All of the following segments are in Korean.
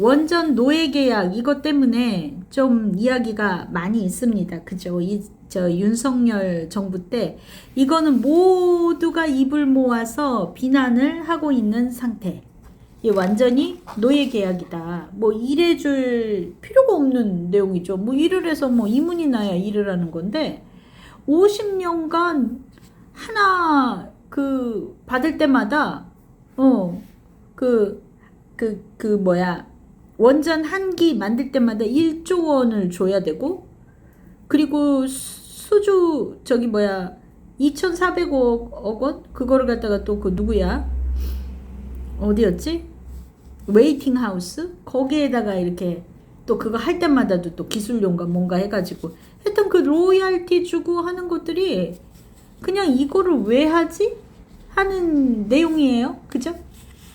원전 노예 계약 이것 때문에 좀 이야기가 많이 있습니다. 그죠? 이 저 윤석열 정부 때 이거는 모두가 입을 모아서 비난을 하고 있는 상태. 이 완전히 노예 계약이다. 뭐 일해 줄 필요가 없는 내용이죠. 뭐 일을 해서 뭐 이문이 나야 일을 하는 건데 50년간 하나 그 받을 때마다 어그그그 뭐야 원전 한 기 만들 때마다 1조 원을 줘야 되고 그리고 수주 저기 뭐야 2,400억 원? 그거를 갖다가 또 그 누구야? 어디였지? 웨이팅 하우스? 거기에다가 이렇게 또 그거 할 때마다도 또 기술료인가 뭔가 해가지고. 하여튼 그 로얄티 주고 하는 것들이 그냥 이거를 왜 하지? 하는 내용이에요. 그죠?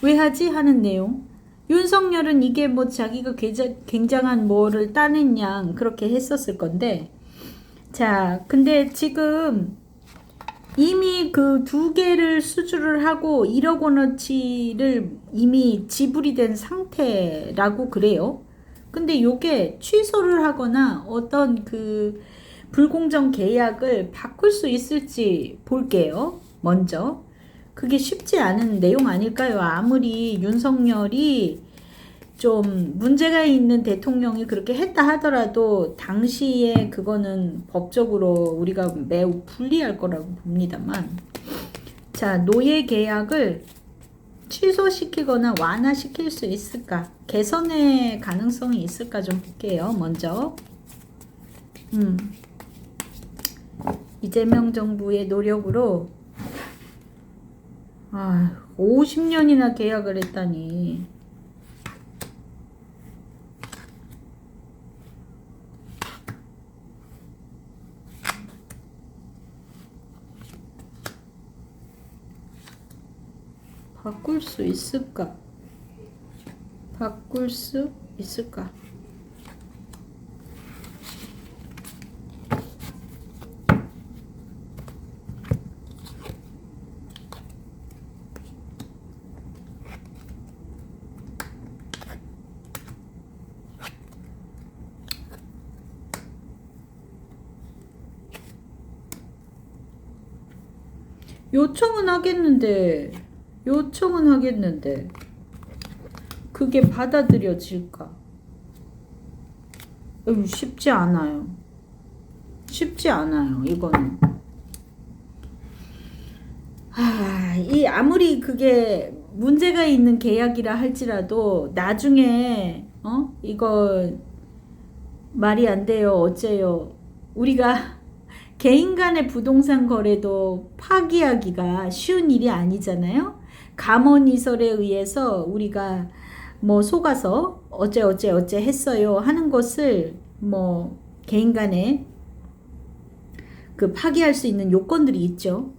왜 하지? 하는 내용 윤석열은 이게 뭐 자기가 굉장- 굉장한 뭐를 따낸 양 그렇게 했었을 건데 자 근데 지금 이미 그 두 개를 수주를 하고 1억 원어치를 이미 지불이 된 상태라고 그래요. 근데 요게 취소를 하거나 어떤 그 불공정 계약을 바꿀 수 있을지 볼게요. 먼저. 그게 쉽지 않은 내용 아닐까요? 아무리 윤석열이 좀 문제가 있는 대통령이 그렇게 했다 하더라도 당시에 그거는 법적으로 우리가 매우 불리할 거라고 봅니다만 자 노예 계약을 취소시키거나 완화시킬 수 있을까? 개선의 가능성이 있을까 좀 볼게요 먼저. 음. 이재명 정부의 노력으로 아 50년이나 계약을 했다니 바꿀 수 있을까? 바꿀 수 있을까? 요청은 하겠는데 요청은 하겠는데 그게 받아들여질까? 에휴, 쉽지 않아요. 쉽지 않아요. 이거는. 아, 이 아무리 그게 문제가 있는 계약이라 할지라도 나중에 어 이거 말이 안 돼요. 어째요? 우리가 개인 간의 부동산 거래도 파기하기가 쉬운 일이 아니잖아요. 감언 이설에 의해서 우리가 뭐 속아서 어째 어째 어째 했어요 하는 것을 뭐 개인 간에 그 파기할 수 있는 요건들이 있죠.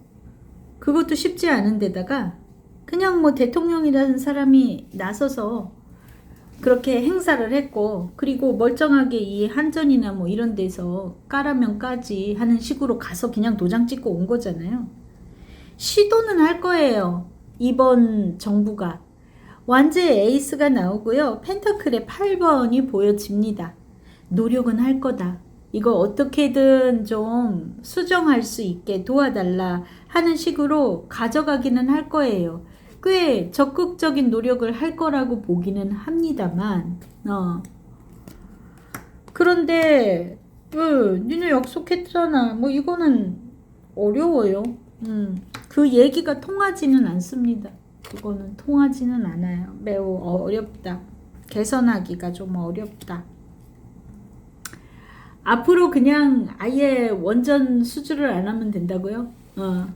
그것도 쉽지 않은 데다가 그냥 뭐 대통령이라는 사람이 나서서 그렇게 행사를 했고 그리고 멀쩡하게 이 한전이나 뭐 이런 데서 까라면 까지 하는 식으로 가서 그냥 도장 찍고 온 거잖아요. 시도는 할 거예요. 이번 정부가. 완제 에이스가 나오고요. 펜터클의 8번이 보여집니다. 노력은 할 거다. 이거 어떻게든 좀 수정할 수 있게 도와달라 하는 식으로 가져가기는 할 거예요. 꽤 적극적인 노력을 할 거라고 보기는 합니다만, 어. 그런데, 어, 니네 약속했잖아. 뭐, 이거는 어려워요. 음, 그 얘기가 통하지는 않습니다. 그거는 통하지는 않아요. 매우 어렵다. 개선하기가 좀 어렵다. 앞으로 그냥 아예 원전 수주를 안 하면 된다고요? 어.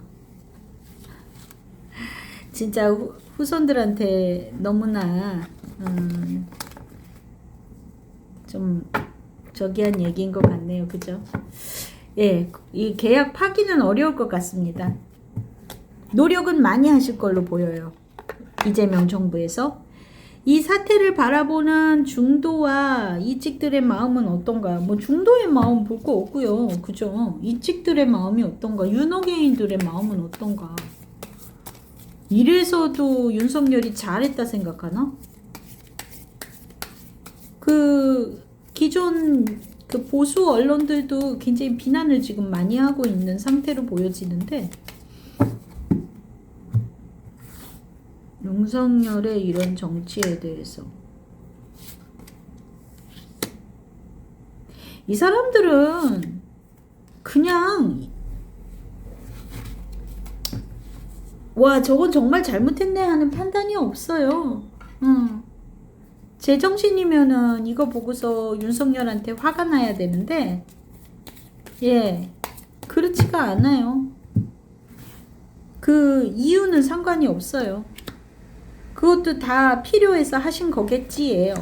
진짜 후, 후손들한테 너무나 음, 좀 저기한 얘기인 것 같네요. 그죠? 예, 이 계약 파기는 어려울 것 같습니다. 노력은 많이 하실 걸로 보여요. 이재명 정부에서. 이 사태를 바라보는 중도와 이직들의 마음은 어떤가? 뭐 중도의 마음 볼 거 없고요. 그죠? 이직들의 마음이 어떤가? 윤호개인들의 마음은 어떤가? 이래서도 윤석열이 잘했다 생각하나? 그 기존 그 보수 언론들도 굉장히 비난을 지금 많이 하고 있는 상태로 보여지는데 윤석열의 이런 정치에 대해서 이 사람들은 그냥 와 저건 정말 잘못했네 하는 판단이 없어요. 응. 제정신이면은 이거 보고서 윤석열한테 화가 나야 되는데 예 그렇지가 않아요. 그 이유는 상관이 없어요. 그것도 다 필요해서 하신 거겠지예요.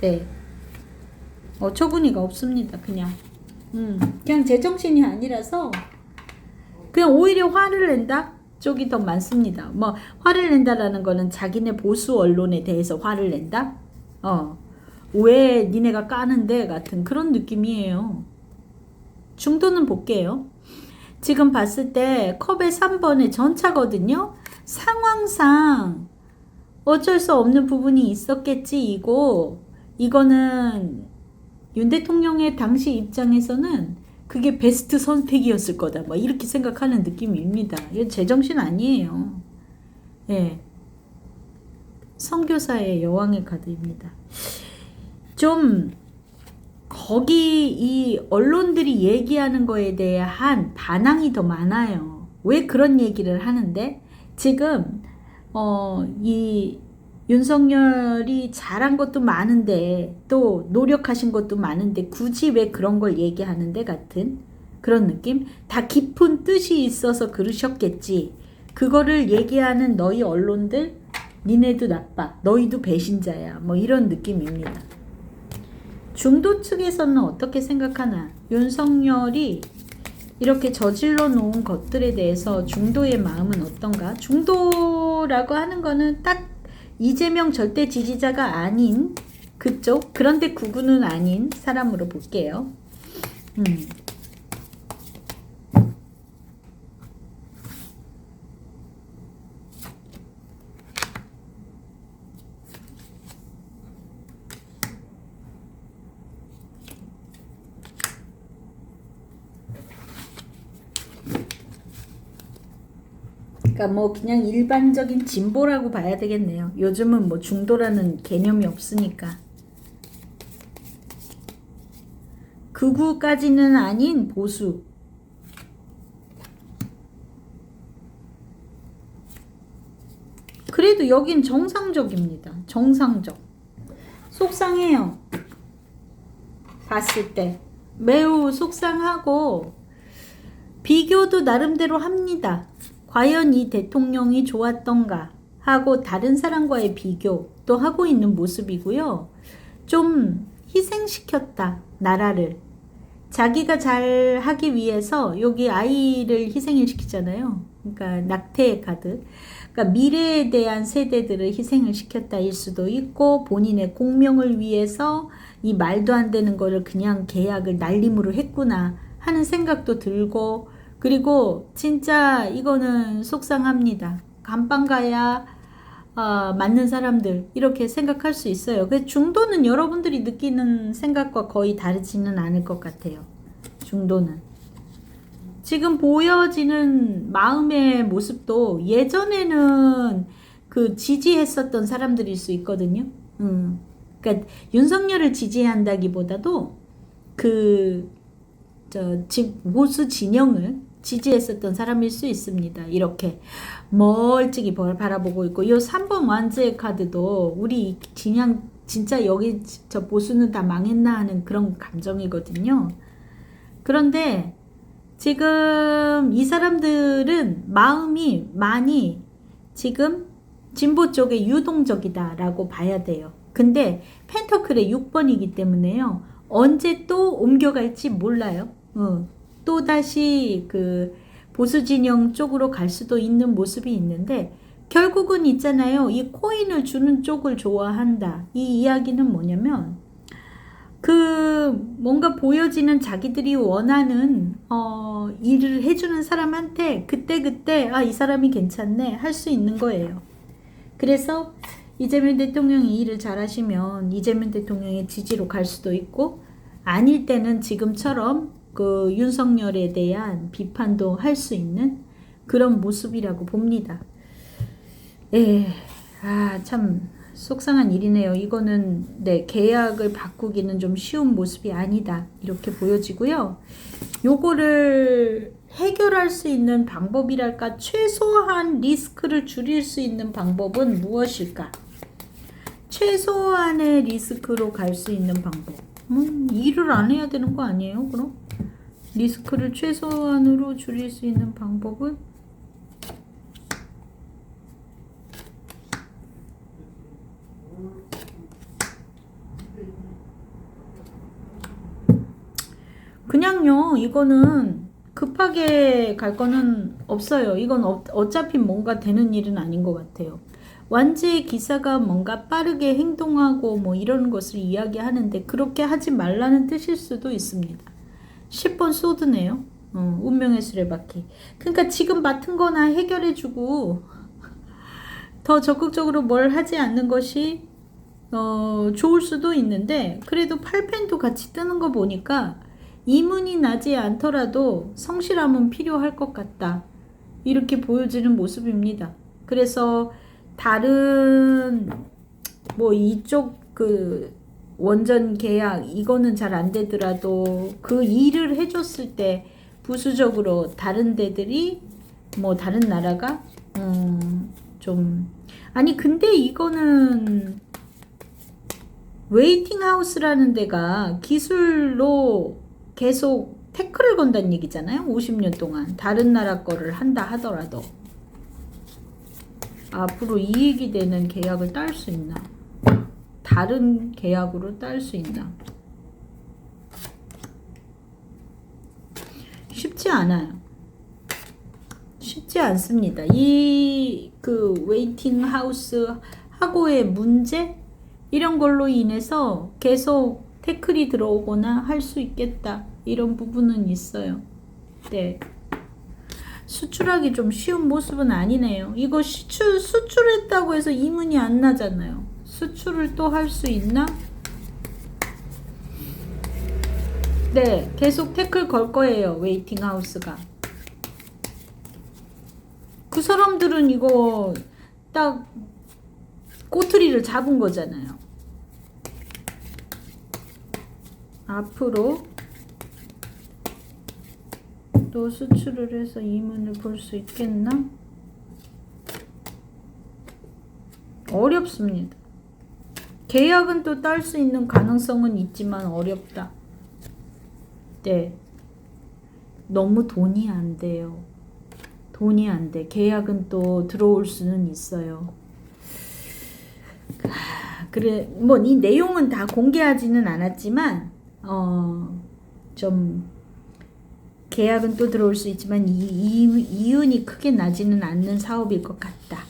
네. 어처구니가 없습니다. 그냥. 음, 그냥 제정신이 아니라서 그냥 오히려 화를 낸다 쪽이 더 많습니다. 뭐 화를 낸다라는 거는 자기네 보수 언론에 대해서 화를 낸다. 어. 왜 니네가 까는데 같은 그런 느낌이에요. 중도는 볼게요. 지금 봤을 때 컵의 3번의 전차거든요. 상황상 어쩔 수 없는 부분이 있었겠지 이고 이거는 윤 대통령의 당시 입장에서는 그게 베스트 선택이었을 거다. 뭐 이렇게 생각하는 느낌입니다. 이건 제정신 아니에요. 예. 선교사의 여왕의 카드입니다. 좀 거기 이 언론들이 얘기하는 거에 대한 반항이 더 많아요. 왜 그런 얘기를 하는데 지금 어 이 윤석열이 잘한 것도 많은데 또 노력하신 것도 많은데 굳이 왜 그런 걸 얘기하는데 같은 그런 느낌? 다 깊은 뜻이 있어서 그러셨겠지. 그거를 얘기하는 너희 언론들 니네도 나빠. 너희도 배신자야. 뭐 이런 느낌입니다. 중도 측에서는 어떻게 생각하나? 윤석열이 이렇게 저질러 놓은 것들에 대해서 중도의 마음은 어떤가? 중도 라고 하는 거는 딱 이재명 절대 지지자가 아닌 그쪽, 그런데 구구는 아닌 사람으로 볼게요. 음. 그러니까 뭐 그냥 일반적인 진보라고 봐야 되겠네요. 요즘은 뭐 중도라는 개념이 없으니까. 극우까지는 아닌 보수. 그래도 여긴 정상적입니다. 정상적. 속상해요. 봤을 때. 매우 속상하고, 비교도 나름대로 합니다. 과연 이 대통령이 좋았던가 하고 다른 사람과의 비교도 하고 있는 모습이고요. 좀 희생시켰다, 나라를. 자기가 잘 하기 위해서 여기 아이를 희생을 시키잖아요. 그러니까 낙태의 카드. 그러니까 미래에 대한 세대들을 희생을 시켰다일 수도 있고 본인의 공명을 위해서 이 말도 안 되는 거를 그냥 계약을 날림으로 했구나 하는 생각도 들고 그리고 진짜 이거는 속상합니다. 감방 가야 어, 맞는 사람들 이렇게 생각할 수 있어요. 그 중도는 여러분들이 느끼는 생각과 거의 다르지는 않을 것 같아요. 중도는 지금 보여지는 마음의 모습도 예전에는 그 지지했었던 사람들일 수 있거든요. 음. 그러니까 윤석열을 지지한다기보다도 그저 보수 진영을 지지했었던 사람일 수 있습니다. 이렇게 멀찍이 바라보고 있고 이 3번 완즈의 카드도 우리 그냥 진짜 여기 저 보수는 다 망했나 하는 그런 감정이거든요. 그런데 지금 이 사람들은 마음이 많이 지금 진보 쪽에 유동적이다라고 봐야 돼요. 근데 펜터클의 6번이기 때문에요. 언제 또 옮겨갈지 몰라요. 어. 또다시 그 보수 진영 쪽으로 갈 수도 있는 모습이 있는데 결국은 있잖아요. 이 코인을 주는 쪽을 좋아한다. 이 이야기는 뭐냐면 그 뭔가 보여지는 자기들이 원하는 어 일을 해주는 사람한테 그때 그때 아 이 사람이 괜찮네 할 수 있는 거예요. 그래서 이재명 대통령이 일을 잘하시면 이재명 대통령의 지지로 갈 수도 있고 아닐 때는 지금처럼 그 윤석열에 대한 비판도 할 수 있는 그런 모습이라고 봅니다. 예, 아, 참 속상한 일이네요. 이거는 네, 계약을 바꾸기는 좀 쉬운 모습이 아니다. 이렇게 보여지고요. 요거를 해결할 수 있는 방법이랄까 최소한 리스크를 줄일 수 있는 방법은 무엇일까? 최소한의 리스크로 갈 수 있는 방법. 음, 일을 안 해야 되는 거 아니에요? 그럼 리스크를 최소한으로 줄일 수 있는 방법은 그냥요. 이거는 급하게 갈 거는 없어요. 이건 어, 어차피 뭔가 되는 일은 아닌 것 같아요. 완주의 기사가 뭔가 빠르게 행동하고 뭐 이런 것을 이야기하는데 그렇게 하지 말라는 뜻일 수도 있습니다. 10번 소드네요. 어, 운명의 수레바퀴. 그러니까 지금 맡은 거나 해결해주고 더 적극적으로 뭘 하지 않는 것이 어, 좋을 수도 있는데 그래도 8펜도 같이 뜨는 거 보니까 이문이 나지 않더라도 성실함은 필요할 것 같다. 이렇게 보여지는 모습입니다. 그래서 다른 뭐 이쪽 그 원전 계약 이거는 잘 안 되더라도 그 일을 해줬을 때 부수적으로 다른 데들이 뭐 다른 나라가 음 좀 아니 근데 이거는 웨이팅 하우스라는 데가 기술로 계속 태클을 건다는 얘기잖아요. 50년 동안 다른 나라 거를 한다 하더라도 앞으로 이익이 되는 계약을 딸 수 있나? 다른 계약으로 딸 수 있나? 쉽지 않아요. 쉽지 않습니다. 이 그 웨이팅 하우스 하고의 문제 이런 걸로 인해서 계속 태클이 들어오거나 할 수 있겠다. 이런 부분은 있어요. 네. 수출하기 좀 쉬운 모습은 아니네요. 이거 수출, 수출했다고 해서 이문이 안 나잖아요. 수출을 또 할 수 있나? 네, 계속 태클 걸 거예요. 웨이팅 하우스가. 그 사람들은 이거 딱 꼬투리를 잡은 거잖아요. 앞으로 또 수출을 해서 이문을 볼 수 있겠나? 어렵습니다. 계약은 또 딸 수 있는 가능성은 있지만 어렵다. 네. 너무 돈이 안 돼요. 돈이 안 돼. 계약은 또 들어올 수는 있어요. 아, 그래, 뭐, 이 내용은 다 공개하지는 않았지만, 어, 좀, 계약은 또 들어올 수 있지만, 이, 이, 이윤이 크게 나지는 않는 사업일 것 같다.